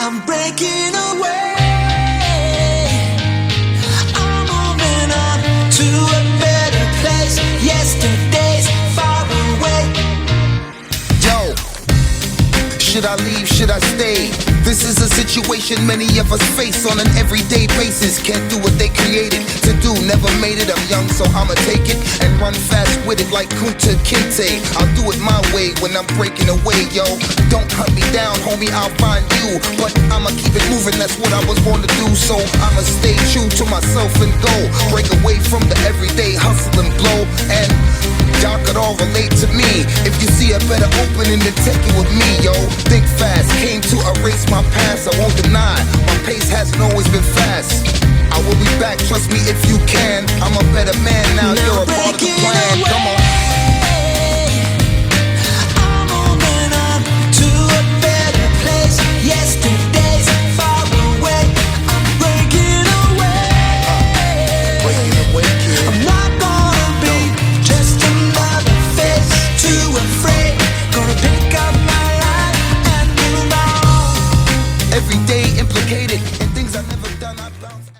I'm breaking away. Should I leave? Should I stay? This is a situation many of us face on an everyday basis. Can't do what they created to do, never made it. I'm young, so I'ma take it and run fast with it like Kunta Kinte. I'll do it my way when I'm breaking away, yo. Don't cut me down, homie, I'll find you. But I'ma keep it moving, that's what I was born to do. So I'ma stay true to myself and go. Break away from the everyday hustle and blow. And Y'all could all relate to me. If you see a better opening, then take it with me, yo. I won't deny, my pace hasn't always been fast. I will be back, trust me if you can. I'm a better. implicated in things I've never done. I bounce.